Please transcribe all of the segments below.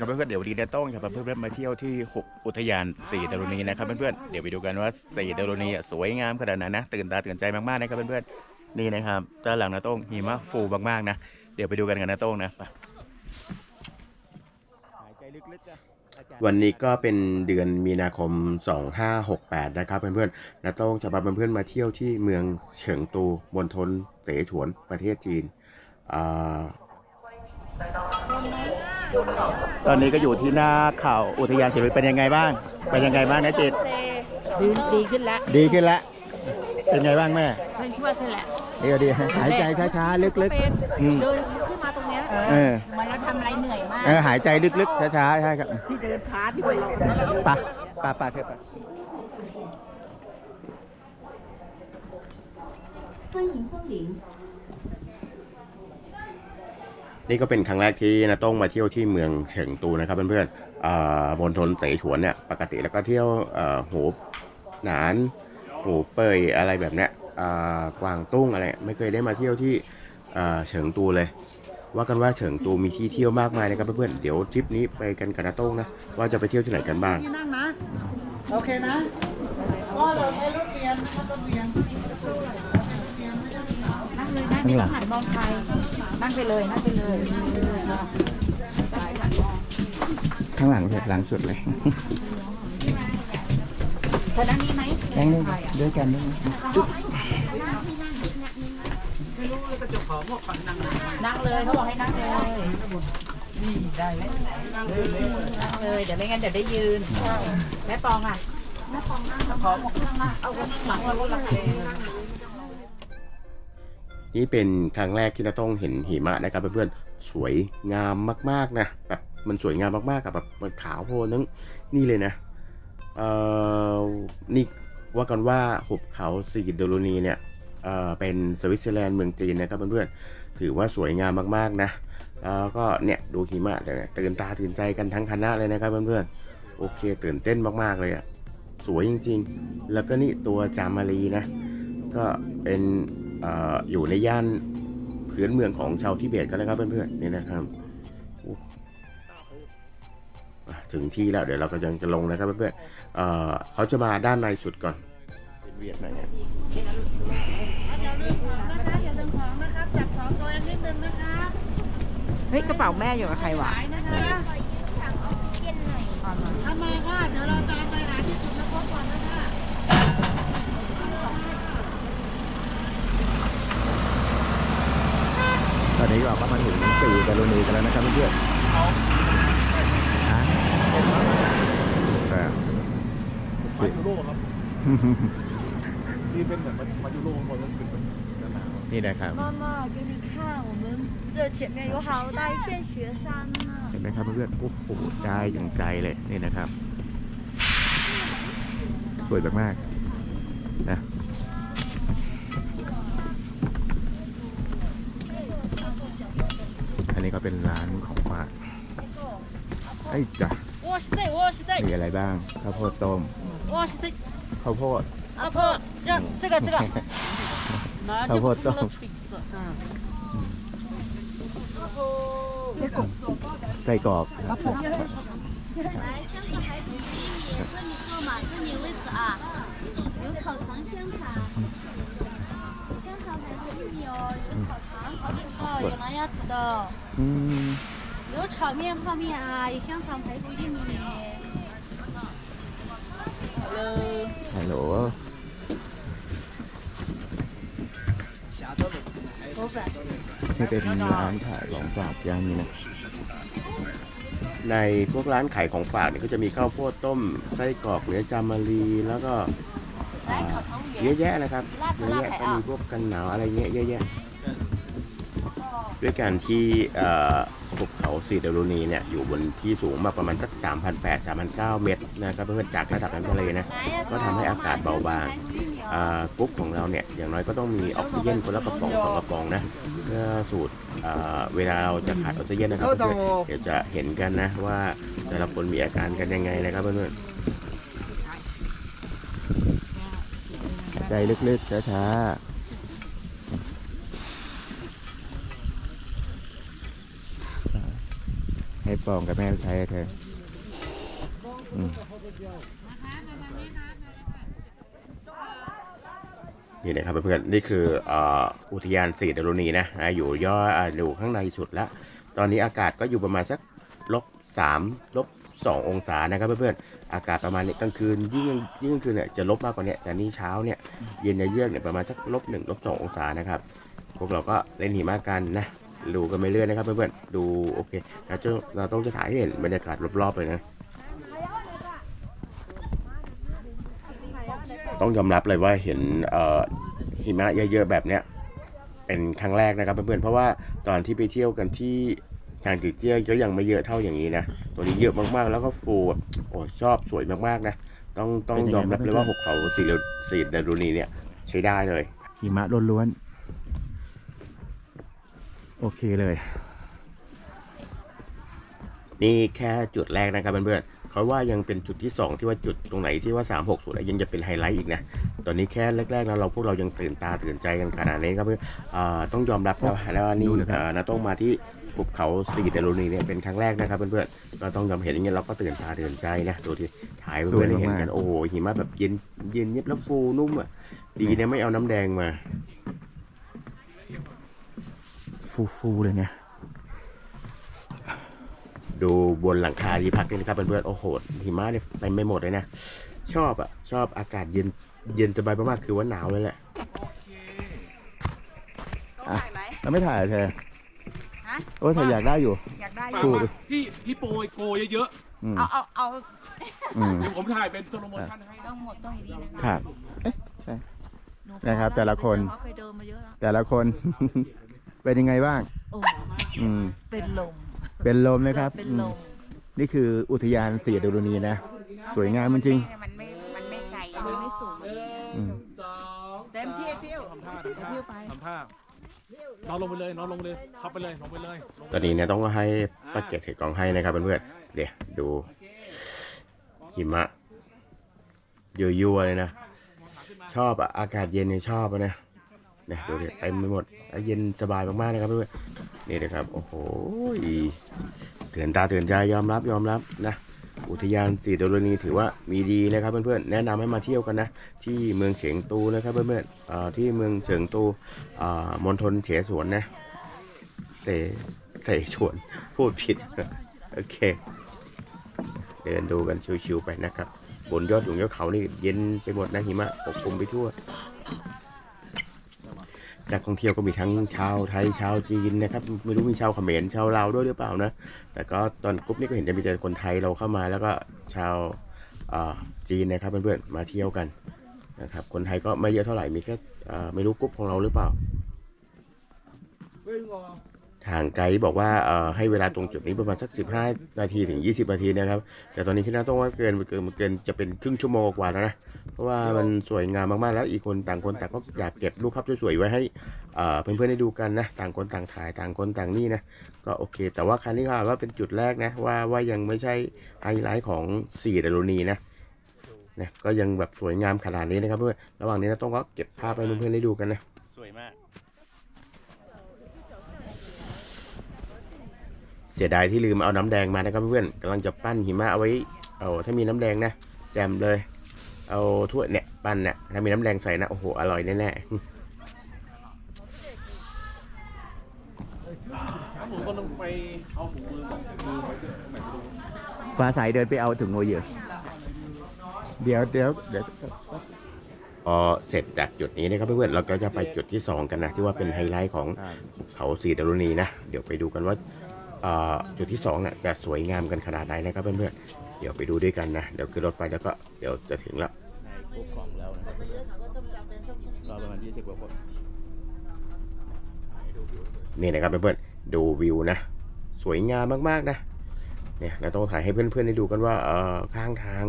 ก็สวัสดีครับเพื่อนๆเดี๋ยววันนี้เนี่ยต้องจะพาเพื่อนๆมาเที่ยวที่หุบอุทยานสีดารุณีนะครับเพื่อนๆเดี๋ยวไปดูกันว่าสีดารุณีอะสวยงามขนาดไหนนะตื่นตาตื่นใจมากๆนะครับเพื่อนๆนี่นะครับด้านหลังนะโต้งหิมะฟูมากๆนะเดี๋ยวไปดูกันกันนะโต้งนะไปหายใจลึกๆนะอาจารย์วันนี้ก็เป็นเดือนมีนาคม 2568 นะครับเพื่อนๆนาโต้งจะพาเพื่อนๆมาเที่ยวที่เมืองเฉิงตูมณฑลเสฉวนประเทศจีนอ่า ตอนนี้ก็อยู่ที่หน้าเขาอุทยานสีดารุณีเป็นยังไงบ้างเป็นยังไงบ้างนะจิต ดีดีขึ้นแล้ว ดีขึ้นแล้วเป็นไงบ้างแม่ ท่านช่วยขึ้นแล้ว เดี๋ยวดีหายใจช้าๆลึก เป็น ๆอืม เดินขึ้นมาตรงเนี้ย เออ เหมันเราทำอะไรเหนื่อยมาก เออหายใจลึกๆช้าๆใช่ครับ ที่เดินช้าที่ไปเรา ปะปะปะเถอะปะ 欢迎光临。 นี่ก็เป็นครั้งแรกที่นาโต้งมาเที่ยวที่เมืองเฉิงตูนะครับเพื่อนๆอ่ามณฑลเสฉวนเนี่ยปกติแล้วก็เที่ยวหูหนานหูเปยอะไรแบบเนี้ยกวางตุ้งอะไรไม่เคยได้มาเที่ยวที่เฉิงตูเลย ว่ากันว่าเฉิงตูมีที่เที่ยวมากมายนะครับเพื่อนๆเดี๋ยวทริปนี้ไปกันกับนาโต้งนะว่าจะไปเที่ยวที่ไหนกันบ้างที่นั่งนะโอเคนะก็เราใช้รถเรียนนะครับรถเรียน ไม่ต้องหันมองใครนั่งไปเลยนั่งไปเลยไปหันมองข้างหลังเถอะหลังสุดเลยเธอนั่งนี่ไหมนั่งด้วยด้วยกันด้วยนั่งเลยเขาบอกให้นั่งเลยนี่ได้แล้วนั่งเลยเดี๋ยวไม่งั้นเดี๋ยวได้ยืนแม่ปองอะแม่ปองนั่งขอบอกนั่งเอาคนหลังเราหลังเอง นี่เป็นครั้งแรกที่นาต้องเห็นหิมะนะครับเพื่อนๆสวยงามมากๆนะแบบมันสวยงามมากๆกับแบบขาวโพลนทั้งนี่เลยนะเอ่อนี่ว่ากันว่าหุบเขาสีโดโลนีเนี่ยเอ่อเป็นสวิตเซอร์แลนด์เมืองจีนนะครับเพื่อนๆถือว่าสวยงามมากๆนะแล้วก็เนี่ยดูหิมะเนี่ยตื่นตาตื่นใจกันทั้งคณะเลยนะครับเพื่อนๆโอเคตื่นเต้นมากๆเลยอะสวยจริงๆ แล้วก็นี่ตัวจามารีนะ ก็เป็น อออยู่ในย่านพื้นเมืองของชาวทิเบตกันนะครับเพื่อนๆนี่นะครับโอ้อะถึงที่แล้วเดี๋ยวเราก็จะลงนะครับเพื่อนๆเอ่อเขาจะมาด้านในสุดก่อน เป็นเวียดหน่อยเนี่ยอย่าลืมของนะคะอย่าลืมของนะครับจับของตัวเองนิดนึงนะคะเฮ้ยกระเป๋าแม่อยู่กับใครวะขายนะคะทำไมค่ะเดี๋ยวเราตามไปหาที่สุดนะพบก่อนนะคะ ต อนนี้เราก็มาถึงสี่กรณีกันแล้วนะครับเพื่อนๆฮะแต่ มายูโรครับ นี่เป็นเหมือนมายูโรคนนั้นเป็นแบบหนาว นี่นะครับ 妈妈，给你看，我们这前面有好大一片雪山呢。 เห็นไหมครับเพื่อนๆโอ้โหได้อย่างใจเลยนี่นะครับ สวยมากๆนะ นนี้ก็เป็นร้านของฝากไอ้ยจ้ะ 我是在，我是在， มีอะไรบ้างข้าวโพดต้ม 我是在， ข้าวโพด 阿婆，让这个这个，拿差不多就了锤子， ไส้กรอก 来，香草排骨给你，这里坐嘛，这里位置啊，有烤肠香肠，香肠排骨给你哦，有烤肠，哦，有那样子 的， อืม 有炒面、泡面啊，有香肠排骨给你。 ฮัลโหลนี่เป็นร้านขายของฝากย่างนี้นะ ในพวกร้านขายของฝากเนี่ยก็จะมีข้าวโพดต้มไส้กรอกเนื้อจามารีแล้วก็อ่าเยอะแยะนะครับเยอะแยะก็มีพวกกันหนาวอะไรเงี้ยเยอะแยะ ด้วยการที่ภูเขาสีเดลูนีเนี่ยอยู่บนที่สูงมาประมาณสัก 3,800 3,900 เมตรนะครับเพื่อนจากระดับน้ำทะเลนะก็ทำให้อากาศเบาบางกรุ๊ปของเราเนี่ยอย่างน้อยก็ต้องมีออกซิเจนคนละกระป๋องสองกระป๋องนะเพื่อสูตรเวลาเราจะขาดออกซิเจนนะครับเพื่อนเดี๋ยวจะเห็นกันนะว่าแต่ละคนมีอาการกันยังไงนะครับเพื่อนใจลึกๆช้า ให้ปองกับแม่ใช้เธอนี่นะครับเพื่อนๆนี่คืออุทยานสีดารุณีนะอ่าอยู่ย่ออ่าอยู่ข้างในสุดแล้วตอนนี้อากาศก็อยู่ประมาณสักลบสามลบสององศานะครับเพื่อนๆอากาศประมาณนี้กลางคืนยิ่งยิ่งกลางคืนเนี่ยจะลบมากกว่านี้แต่นี่เช้าเนี่ยเย็นเยือกเนี่ยประมาณสักลบหนึ่งลบสององศานะครับ พวกเราก็เล่นหิมะกันนะ ดูกันไปเรื่อยนะครับเพื่อนๆดูโอเคเราจะเราต้องจะถ่ายให้เห็นบรรยากาศรอบๆเลยนะ ต้องยอมรับเลยว่าเห็นเอ่อหิมะเยอะๆแบบเนี้ยเป็นครั้งแรกนะครับเพื่อนๆเพราะว่าตอนที่ไปเที่ยวกันที่จางจือเจี้ยก็ยังไม่เยอะเท่าอย่างนี้นะตัวนี้เยอะมากๆ แล้วก็ฟูแบบโอ้ชอบสวยมากๆนะต้องต้องยอมรับเลยว่าหุบเขาสีเหลืองสีดารุณีเนี่ยใช้ได้เลยหิมะล้วนๆ โอเคเลย นี่แค่จุดแรกนะครับเพื่อนๆเขาว่ายังเป็นจุดที่ 2 ที่ว่าจุดตรงไหนที่ว่า 360อะยังจะเป็นไฮไลท์อีกนะ ตอนนี้แค่แรกๆแล้วเราพวกเรายังตื่นตาตื่นใจกันขนาดนี้ครับเพื่อนอ่าต้องยอมรับแล้วแล้วว่านี่ดูนะครับอ่านะต้องมาที่ภูเขาสีดารุณีเนี่ยเป็นครั้งแรกนะครับเพื่อนๆก็ต้องยอมเห็นอย่างเงี้ยเราก็ตื่นตาตื่นใจนะดูที่ถ่ายให้เพื่อนๆได้เห็นกันโอ้โหหิมะแบบเย็นเย็นเย็บแล้วฟูนุ่มอะดีเนี่ยไม่เอาน้ำแดงมา ฟูๆเลยเนี่ย ดูบนหลังคาที่พักนี่นะครับเพื่อนๆโอ้โหหิมะเนี่ยเต็มไปหมดเลยนะ ชอบอะชอบอากาศเย็นเย็นสบายมากๆคือว่าหนาวเลยแหละอะแล้วไม่ถ่ายเธอฮะโอ้เธออยากได้อยู่ อยากได้ฟูดิพี่พี่โปรยโกยเยอะอืมเอาเอาเอาอืม ๆเดี๋ยวผมถ่ายเป็นสโลโมชั่นให้ ต้องหมดต้องดีนะคคะรับเอ๊ะใช่หพอนะครับแต่ละคน เขาเคยเดินมาเยอะแล้วแต่ละคน เป็นยังไงบ้าง โอ้อืม เป็นลมเป็นลมนะครับเป็นอืลมมนี่คืออุทยานสีดารุณีนะ สวยงามจริงมันไม่ มันไม่ไกลมันไม่สูง ๆอืมสองเต็มที่เที่ยว ทำท่าทำท่าเที่ยวไปทำท่านอนลงไปเลยนอนลงไปเลยทับไปเลยลงไปเลยลงตอนนี้เนี่ยต้องให้ป้าเกดถือกล้องให้นะครับเพื่อนๆเดี๋ยวดูหิมะยั่วๆเลยนะ ชอบอะอากาศเย็นเนี่ยชอบอะนะ เนี่ยดูดิเต็มไปหมดเย็นสบายมากๆนะครับเพื่อนๆนี่นะครับโอ้โหเตือนตาเตือนใจยอมรับยอมรับนะอุทยานสีดารุณีถือว่ามีดีนะครับเพื่อนๆแนะนำให้มาเที่ยวกันนะที่เมืองเฉียงตูนะครับเพื่อนๆที่เมืองเฉียงตูมณฑลเฉสวนนะเสเสฉวนพูดผิดโอเค เดินดูกันชิวๆไปนะครับ บนยอดหยงยอดเขานี่เย็นไปหมดนะหิมะปกคลุมไปทั่ว นักท่องเที่ยวก็มีทั้งชาวไทยชาวจีนนะครับไม่รู้มีชาวเขมรชาวลาวด้วยหรือเปล่านะ แต่ก็ตอนกรุ๊ปนี้ก็เห็นจะมีแต่คนไทยเราเข้ามา แล้วก็ชาวอ่าจีนนะครับเพื่อนๆมาเที่ยวกันนะครับคนไทยก็ไม่เยอะเท่าไหร่มีแค่อ่าไม่รู้กรุ๊ปของเราหรือเปล่า ทางไกด์บอกว่าเอ่อให้เวลาตรงจุดนี้ประมาณสัก 15 นาทีถึง 20 นาทีนะครับ แต่ตอนนี้คิดว่าต้องว่าเกินเกินเกินจะเป็นครึ่งชั่วโมงกว่าแล้วนะ เพราะว่ามันสวยงามมากๆแล้วอีกคนต่างคนต่างก็อยากเก็บรูปภาพสวยๆไว้ให้เอ่อเพื่อนๆได้ดูกันนะ ต่างคนต่างถ่ายต่างคนต่างนี่นะ ก็โอเค แต่ว่าครั้งนี้ค่ะว่าเป็นจุดแรกนะว่าว่ายังไม่ใช่ไฮไลท์ของสี่ดารุณีนะนะก็ยังแบบสวยงามขนาดนี้นะครับเพื่อนระหว่างนี้นะต้องก็เก็บภาพให้เพื่อนๆได้ดูกันนะสวยมาก เสียดายที่ลืมเอาน้ำแดงมานะครับเพื่อนกำลังจะปั้นหิมะเอาไว้ เอาถ้ามีน้ำแดงนะ แจมเลย เอาถ้วยเนี่ยปั้นเนี่ยถ้ามีน้ำแดงใส่นะโอ้โหอร่อยแน่แล้วหนูก็ลงไปเอาถุงมือบอกถุงมือไว้ด้วยไหนไม่รู้ฟ้าใสเดินไปเอาถุงโนเยอะเดี๋ยวเดี๋ยวเดี๋ยวๆพอเสร็จจากจุดนี้นะครับเพื่อนๆเราก็จะไปจุดที่ 2 กันนะ ที่ว่าเป็นไฮไลท์ของภูเขาสีดารุณีนะ เดี๋ยวไปดูกันว่าเอ่อ จุดที่2น่ะจะสวยงามกันขนาดไหนนะครับเพื่อนๆเดี๋ยวไปดูด้วยกันนะเดี๋ยวขึ้นรถไปแล้วก็เดี๋ยวจะถึงแล้วในกรุ๊ปของเรานะครับก็ประมาณ20กว่าคนนี่นะครับเพื่อนๆดูวิวนะ สวยงามมากๆนะเนี่ยเราต้องถ่ายให้เพื่อนๆได้ดูกันว่าเอ่อข้างทาง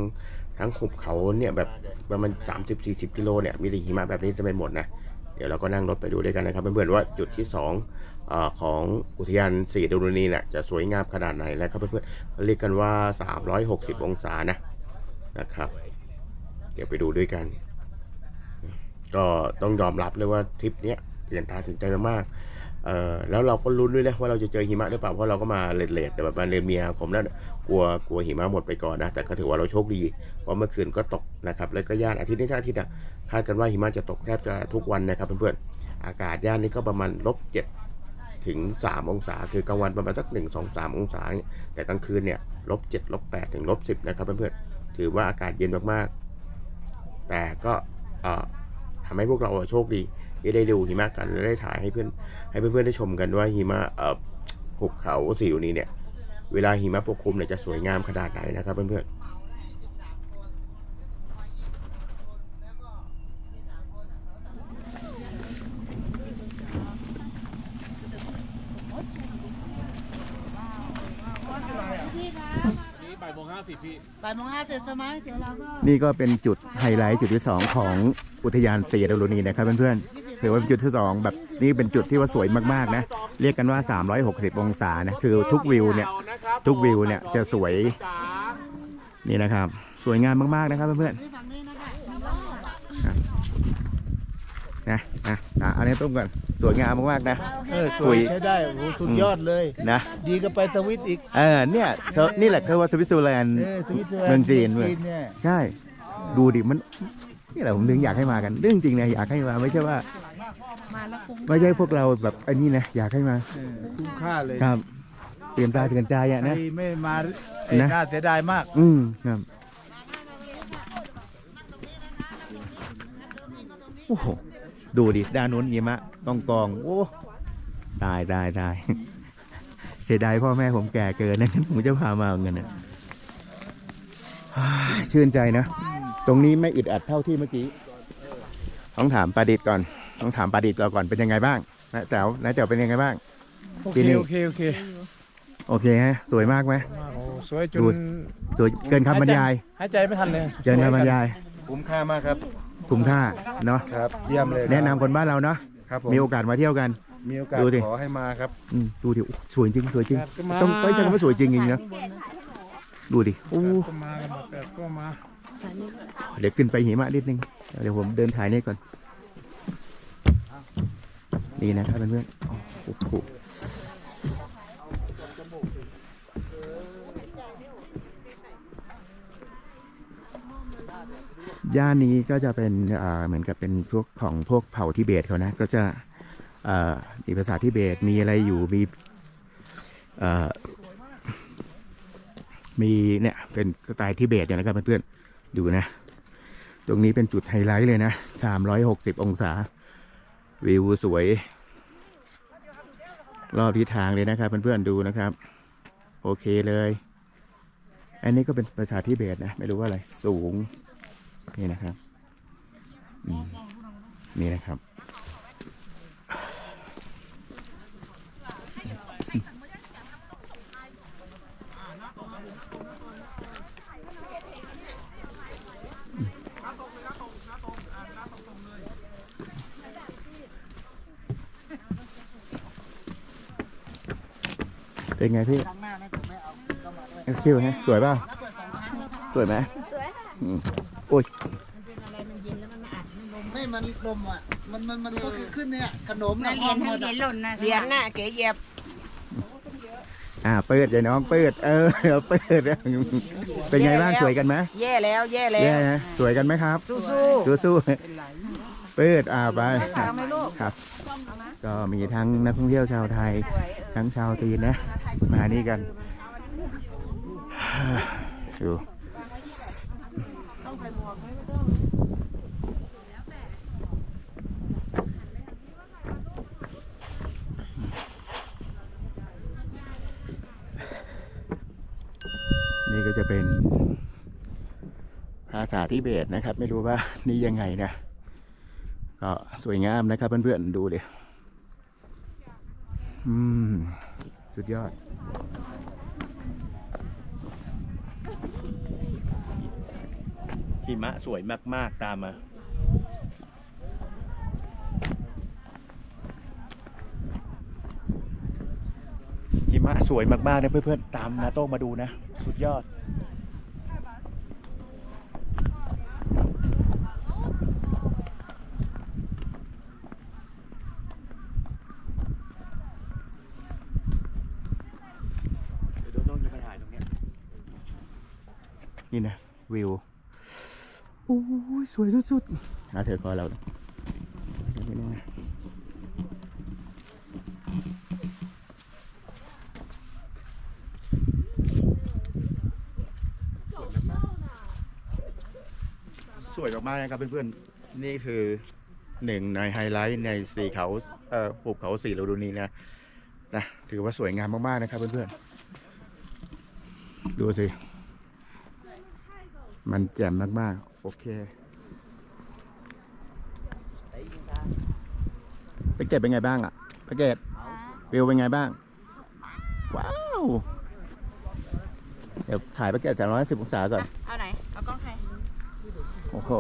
ทั้งหุบเขาเนี่ยแบบประมาณ30-40 กิโลเนี่ยมีแต่หิมะแบบนี้จะเป็นหมดนะเดี๋ยวเราก็นั่งรถไปดูด้วยกันนะครับเพื่อนๆว่าจุดที่2เอของอุทยานสีดารุณีเนี่ยจะสวยงามขนาดไหนแล้วครับเพื่อนๆเขาเรียกกันว่า 360 องศานะนะครับ เดี๋ยวไปดูด้วยกัน ก็ต้องยอมรับเลยว่าทริปนี้เปลี่ยนตาตื่นใจมากๆเออแล้วเราก็ลุ้นด้วยนะว่าเราจะเจอหิมะหรือเปล่าเพราะเราก็มาเลทๆแต่แบบมาเรียนเมียผมแล้วกลัวกลัวหิมะหมดไปก่อนนะแต่ก็ถือว่าเราโชคดีเพราะเมื่อคืนก็ตกนะครับ แล้วก็ย่านอาทิตย์นี้ถ้าอาทิตย์อะคาดกันว่าหิมะจะตกแทบจะทุกวันนะครับเพื่อนๆอากาศย่านนี้ก็ประมาณลบเจ็ด ถึง 3 องศา คือกลางวันประมาณสัก1 2 3 องศาเนี่ยแต่กลางคืนเนี่ยลบ7ลบ8ถึงลบ10 นะครับเพื่อนๆ ถือว่าอากาศเย็นมากๆ แต่ก็เอ่อทำให้พวกเราโชคดีที่ได้ดูหิมะกันและได้ถ่ายให้เพื่อนให้เพื่อนๆได้ชมกันว่าหิมะเอ่อหุบเขาสีดูนี้เนี่ย เวลาหิมะปกคลุมเนี่ยจะสวยงามขนาดไหนนะครับเพื่อนๆ พี่คะ นี่บ่าย โมงห้าสิบพี่ บ่ายโมงห้าเสร็จใช่ไหมเดี๋ยวเราก็นี่ก็เป็นจุดไฮไลท์จุดที่ 2 ของอุทยานสีดารุณีนะครับเพื่อนๆถือว่าเป็นจุดที่ 2 แบบนี่เป็นจุดที่ว่าสวยมากๆนะ เรียกกันว่า 360 องศานะคือทุกวิวเนี่ย ทุกวิวเนี่ยจะสวยจ๋านี่นะครับ สวยงามมากๆนะครับเพื่อนนี่ฝั่งนี้นะคะ ๆนะนะนะอันนี้ต้มก่อน สวยงามมากๆนะเออคุยใช้ได้โอ้โหสุดยอดเลย นะ ดีก็ไปสวิตอีกเออเนี่ยเซอร์นี่แหละคือว่าสวิตเซอร์แลนด์เออสวิตเซอร์แลนด์เมืองจีนเว้ยเนี่ย ใช่ ดูดิมันนี่แหละผมถึงอยากให้มากัน เรื่องจริงนะอยากให้มาไม่ใช่ว่า มาแล้วคุ้มไม่ใช่พวกเราแบบไอ้นี่นะอยากให้มาเออคุ้มค่าเลยครับเตรียมตาเตือนใจอะนะไอ้ไม่มาไอ้นะ น่าเสียดายมาก อืมครับโอ้โห ดูดิด้านนู้นหิมะกองกองๆโอ้ตายตายตายเสียดายพ่อแม่ผมแก่เกินนะงั้นผมจะพามาเอาเงินนะฮ่าชื่นใจนะ ตรงนี้ไม่อึดอัดเท่าที่เมื่อกี้ ต้องถามปาดิดก่อน ต้องถามปาดิดเราก่อนเป็นยังไงบ้างนะแจ๋วนะแจ๋วเป็นยังไงบ้างโอปีเคนี้โอเคโอเคโอเคฮะสวยมากไหมโอ้สวยจดูนสวยเกินคำบรรยายหายใจไม่ทันเลยเกินคำบรรยาย คุ้มค่ามากครับ คุ้มค่าเนาะครับ เยี่ยมเลยแนะนำคนบ้านเราเนาะครับผมมีโอกาสมาเที่ยวกัน มีโอกาสดูดิ ขอให้มาครับ อืมดูดิโอ้สวยจริงสวยจริงก็มาต้องต้องใช้คำว่าสวยจริงจริงๆนะดูดิโอ้ก็มากันหมดแต่ก็มา เดี๋ยวขึ้นไปหิมะนิดนึงเดี๋ยวผมเดินถ่ายนี่ก่อนนี่นะครับเพื่อนๆโอ้โห ย่านนี้ก็จะเป็นเหมือนกับเป็นพวกของพวกเผ่าทิเบตเขานะ ก็จะมีภาษาทิเบตมีอะไรอยู่มีมีเนี่ยเป็นสไตล์ทิเบตอย่างนะครับเพื่อนๆดูนะ ตรงนี้เป็นจุดไฮไลท์เลยนะ 360 องศา วิวสวย รอบทิศทางเลยนะครับเพื่อนๆดูนะครับ โอเคเลย อันนี้ก็เป็นภาษาทิเบตนะ ไม่รู้ว่าอะไรสูง นี่นะครับอืมนี่นะครับเป็นไงพี่เอ็กซ์คิวฮะสวยเปล่าสวยไหมสวย อืมโอ้ยไม่มันลมอะ มันมันมันก็คือขึ้นเนี่ยขนมนันะกพเรีร้ยอนมหมทั้งดเหรียอะญหล่นนะเหรียญน่ะเก๋เหยียบอ่าเปิดยายน้องเปิด เออเอาเปิดเป็นไงบ้างสวยกันไหมแย่แล้วแย่แล้วแย่นะสวยกันไหมครับ สู้สู้สู้เปิดอ่าไปๆเอาไหมลูกครับ ก็มีทั้งนักท่องเที่ยวชาวไทย ทั้งชาวจีนนะ มานี่กันดู นี่ก็จะเป็นภาษาทิเบตนะครับ ไม่รู้ว่านี่ยังไงนะ ก็สวยงามนะครับเพื่อนๆดูเลยอืม สุดยอด หิมะสวยมาก ๆ ตามมา หิมะสวยมากๆนะเพื่อนๆ ตามนาโต้มาดูนะ สุดยอด นี่นะวิวโอ้ย สวยสุดๆอะเธอคอยเราเดี๋ยวไปนี่นะสวยมากๆนะครับเพื่อนๆ นี่คือหนึ่งในไฮไลท์ในสีเขาเอ่อหุบเขาสีฤดูนี้นะนะถือว่าสวยงามมากๆนะครับเพื่อนๆ ดูสิ มันแจ่มมากๆ โอเค ไปเกตเป็นไงบ้างอะไปเกตวิวเป็นไงบ้าง ว้าว เดี๋ยวถ่ายไปเกตจากร้อยสิบองศาก่อน เอาไหน เอากล้องใคร โอ้โห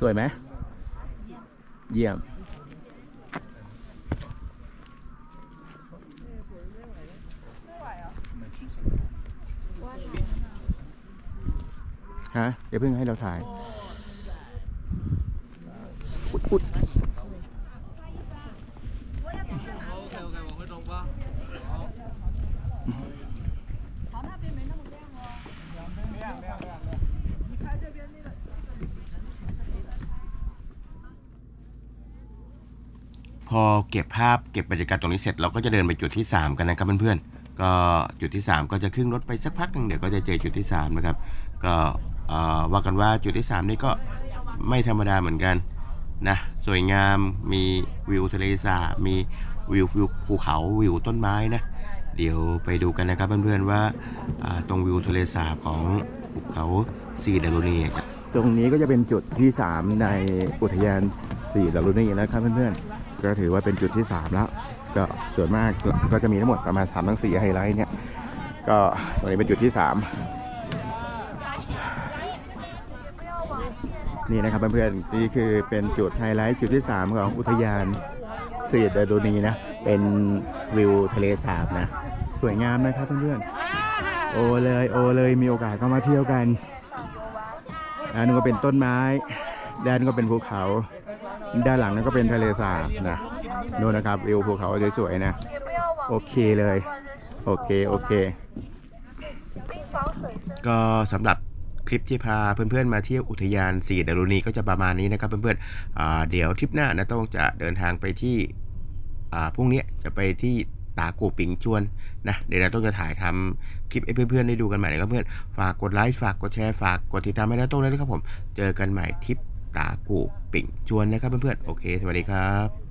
สวยไหม เยี่ยม ฮะ เดี๋ยวเพิ่งให้เราถ่าย อุด อุดพอเก็บภาพเก็บบรรยากาศตรงนี้เสร็จเราก็จะเดินไปจุดที่ 3 กันนะครับเพื่อนๆก็จุดที่ 3 ก็จะขึ้นรถไปสักพักหนึ่งเดี๋ยวก็จะเจอจุดที่3นะครับก็ว่ากันว่าจุดที่ 3 นี่ก็ไม่ธรรมดาเหมือนกันนะสวยงามมีวิวทะเลสาบมีวิววิวภูเขาวิวต้นไม้นะเดี๋ยวไปดูกันนะครับเพื่อนๆว่าอ่าตรงวิวทะเลสาบของภูเขาซีดาโรนีจตรงนี้ก็จะเป็นจุดที่ 3 ในอุทยานสี่ดารุณีนะครับเพื่อนๆ ก็ถือว่าเป็นจุดที่ 3 แล้ว ก็ส่วนมากก็จะมีทั้งหมดประมาณ3ทั้ง4ไฮไลท์เนี่ย ก็ตรงนี้เป็นจุดที่ 3 นี่นะครับเพื่อนๆนี่คือเป็นจุดไฮไลท์จุดที่ 3 ของอุทยานสี่ดารุณีนะ เป็นวิวทะเลสาบนะ สวยงามนะครับเพื่อนๆโอเลยโอเลยมีโอกาสก็มาเที่ยวกันอันนู้นก็เป็นต้นไม้ด้านก็เป็นภูเขา ด้านหลังนั้นก็เป็นทะเลสาบนะนู่นนะครับวิวภูเขาสวยๆนะ โอเคเลย โอเค โอเค ก็สำหรับคลิปที่พาเพื่อนๆมาเที่ยวอุทยานสีดารุณีก็จะประมาณนี้นะครับ เพื่อนๆเดี๋ยวทริปหน้านะต้องจะเดินทางไปที่พรุ่งนี้จะไปที่ตากูปิงจวนนะเดี๋ยวเราต้องจะถ่ายทำคลิปให้เพื่อนๆได้ดูกันใหม่นะครับเพื่อนฝากกดไลค์ฝากกดแชร์ฝากกดติดตามให้นาโต้งด้วยนะครับผม เจอกันใหม่ทริป ตากูปิ่งชวนนะครับเพื่อนๆโอเค สวัสดีครับ